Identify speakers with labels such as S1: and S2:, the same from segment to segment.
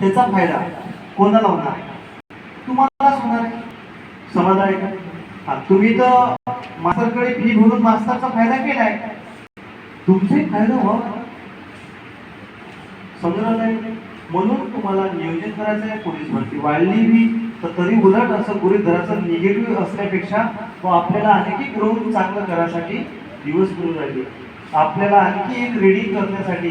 S1: त्याचा फायदा कोणाला होणार? तुम्हालाच होणार आहे. समज आहे का? हा तुम्ही तर मास्तरकडे फी भरून मास्तरचा फायदा केलाय. तुमचे फायदा व्हावा समजलं नाही? म्हणून तुम्हाला नियोजन करायचं आहे पोलीस भरती. वाढली बी तर तरी उलट असं गृहित धराचं निगेटिव्ह असण्यापेक्षा व आपल्याला आणखी ग्रोथ चांगलं करायसाठी दिवस मिळून राहिले. आपल्याला आणखी एक रीडिंग करण्यासाठी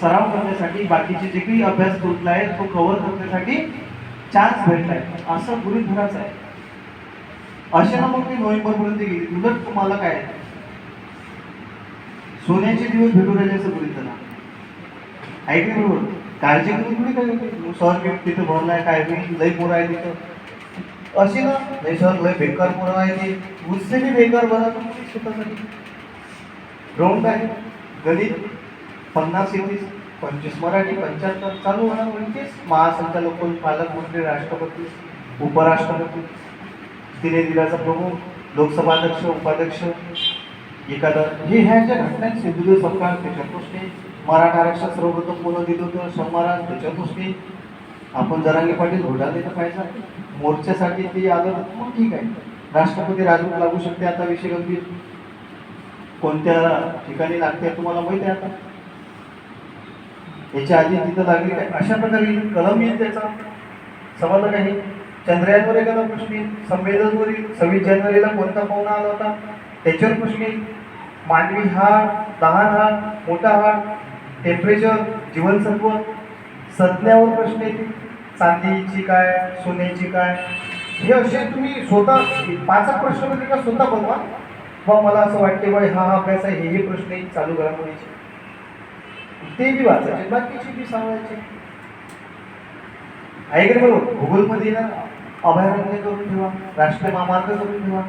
S1: सराव करण्यासाठी बाकीचे जे काही अभ्यास तुटला आहे तो कव्हर करण्यासाठी चान्स भेटलाय असं गृहित धरायचं आहे. अशा ना मग ती नोव्हेंबरपर्यंत गेली. उलट तुम्हाला काय सोन्याचे दिवस भेटू राहिले असं गृहित धरा ऐकले बरोबर? काळजी करून थोडी काय होते सर मी तिथं भरलाय काय मी लय पोरं आहे तिथं अशी ना नाही सर लय बेकार पोरं आहे ते उससे बी बेकार बरा स्वतःसाठी. ग्राउंड आहे. गणित पन्नास एवढीच पंचवीस मराठी पंच्याहत्तर चालू होणार म्हणजेच महासंचालक पालक मंत्री राष्ट्रपती उपराष्ट्रपती. तिने दिलाचा प्रमुख लोकसभा अध्यक्ष उपाध्यक्ष एखादा. हे ह्या ज्या घटना आहेत सिंधुदुर्ग सरकार त्याच्या गोष्टी मराठा आरक्षण सर्वप्रथम कोण दिलं होतं? शाहू महाराज त्याच्या आपण जरांगे पाटील घोटाळे तर पाहिजे मोर्चासाठी ते आलं मग ठीक आहे. राष्ट्रपती राजवट लागू शकते आता विषय गंभीर. कोणत्या ठिकाणी लागते तुम्हाला माहिती आहे आता? याच्या आधी तिथं लागली काय? अशा प्रकारे कलम येईल त्याचा? समजलं काही. चंद्रयानवर एखादा प्रश्न येईल. संवेदनवरील सव्वीस जानेवारीला कोणता पाहुणा आला होता? त्याच्यावर प्रश्न येईल. मानवी हाड लहान हाड मोठा हाड टेम्परेचर जीवनसत्व संज्ञावर प्रश्न येतील. चांदीची काय सोन्याची काय? हे असे तुम्ही स्वतः पाच प्रश्न म्हणजे का स्वतः बनवा? मग मला असं वाटते बाई हा हा अभ्यास आहे हे हे प्रश्न चालू घडामोडीचे. ते बी वाचायचे बाकीचे बी सांगायचे. ऐकले बरोबर भूगोलमध्ये ना अभयारण्य करून ठेवा राष्ट्रीय महामार्ग करून ठेवा.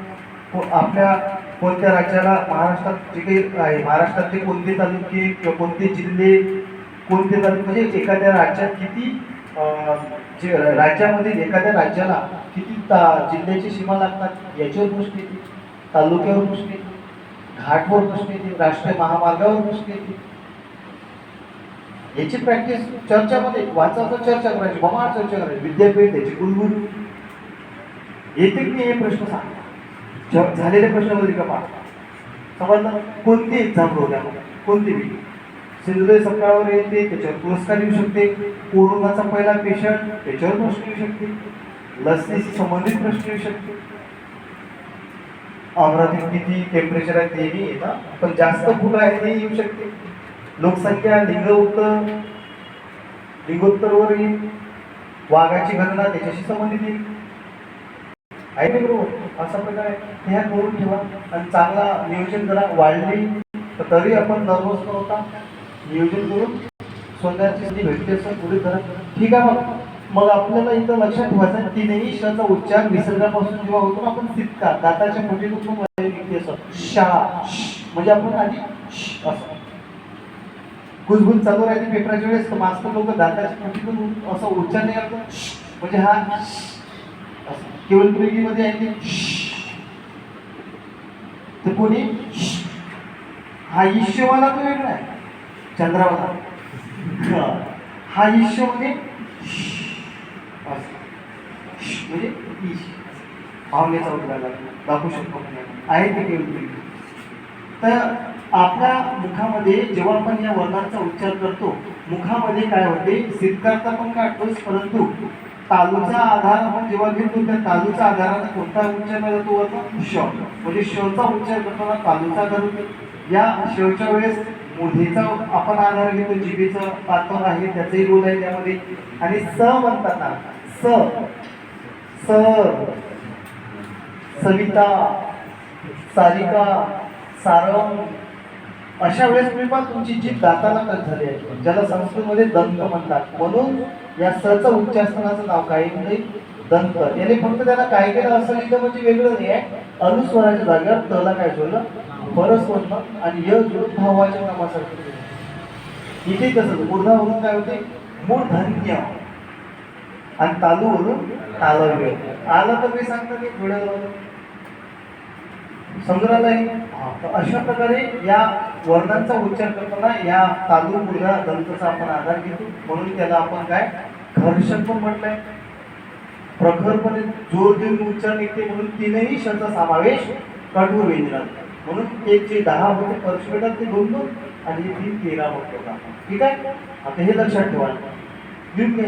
S1: को- आपल्या कोणत्या राज्याला महाराष्ट्रात जे काही आहे महाराष्ट्रातले कोणते तालुके किंवा कोणते जिल्हे कोणते तालुके म्हणजे एखाद्या राज्यात किती जे राज्यामध्ये एखाद्या राज्याला किती ता- जिल्ह्याची सीमा लागतात याच्यावर प्रश्न येतील तालुक्यावर प्रश्न येतील घाटवर प्रश्न येतील राष्ट्रीय महामार्गावर प्रश्न येतील याची प्रॅक्टिस चर्चामध्ये वाचायचं चर्चा करायची बमा चर्चा करायची. विद्यापीठ याची कुलगुरू येते की हे प्रश्न सांग. झालेले प्रश्न बघितले का पहा समजलं? कोणती एक्झाम होत्या कोणती बी सिंधुदय सकाळवर येते त्याच्यावर पुरस्कार येऊ शकते. कोरोनाचा पहिला पेशंट त्याच्यावर प्रश्न येऊ शकते. लसीशी संबंधित प्रश्न येऊ शकते. अमरावतीत किती टेम्परेचर आहे तेही येतात पण जास्त फुलं आहे ते येऊ शकते. लोकसंख्या लिंगोत्तर उत्तर येईल वाघाची गणना त्याच्याशी संबंधित येईल आहे ना बरोबर? असा प्रकारे ह्या करून ठेवा आणि चांगला नियोजन करा वाढली तर तरी आपण नर्वस न होता नियोजन करून स्वतःची जी भेटते असं पुढे करा ठीक आहे मग मग आपल्याला इथं लक्षात ठेवायचं तीनही शचा उच्चार निसर्गापासून जेव्हा होतो ना आपण सिक्का दाताच्या मोठे असं शा म्हणजे आपण आधी असं. गुजगुज चालू राहते पेपराच्या वेळेस मास्क लोक दाताच्या मुठीतून म्हणजे असं उच्चार नाही करतो. म्हणजे हा असं. केवळ ब्रिगीमध्ये आहे ते. तर कोणी? हा ईश्ववाला तो वेगळा आहे. चंद्रावाला. हा. हा ईश्व म्हणजे असं. म्हणजे ईश. भावनेचा उद्गार दाखवू शकतो. आहे ते केवळ ब्रिगी तर आपल्या मुखामध्ये जेव्हा आपण या वर्णांचा उच्चार करतो मुखामध्ये काय होते? सिद्धार्थ पण काढतोच परंतु तालूचा आधार आपण जेव्हा घेतो त्या तालूच्या आधाराचा कोणता उच्चार जातो वर्ण श म्हणजे शचा उच्चार करताना तालूचा आधार होतो. या शेवच्या वेळेस मुधेचा आपण आधार घेतो जिभेचं पात्र आहे त्याचंही रोल आहे त्यामध्ये. आणि स म्हणताना स. स. सविता सारिका सारंग अशा वेळेस तुम्ही पण तुमची जीभ दाताला टच झाली आहे ज्याला संस्कृतमध्ये दंत म्हणतात. म्हणून या सचं उच्चासनाचं नाव काय म्हणजे दंत. याने फक्त त्याला काय केलं असं लिहिलं म्हणजे वेगळं नाही आहे. अनुस्वराच्या जागेवर तला काय जोडलं परस्वर्ण आणि य जोडून भावाच्या नामासारखं इथे तसंच मूर्धावरून काय होते? धन्य आणि तालूवरून तालव्य. आलं तर मी सांगतो की थोडं समजलं नाही तर अशा प्रकारे या वर्णांचा उच्चार करताना या तांदूळ मुलगा दंतचा आपण आधार घेतो. म्हणून त्याला आपण काय? घर्षण पण म्हटलंय. प्रखरपणे जोर देऊन उच्चार निघते म्हणून तीनही शब्दाचा समावेश कठोर व्यंजनात म्हणून एक जे दहा होते परशुवेटात ते दोन दोन आणि तीन तेरा होतो. ठीक आहे? आता हे लक्षात ठेवा. लिहून घ्या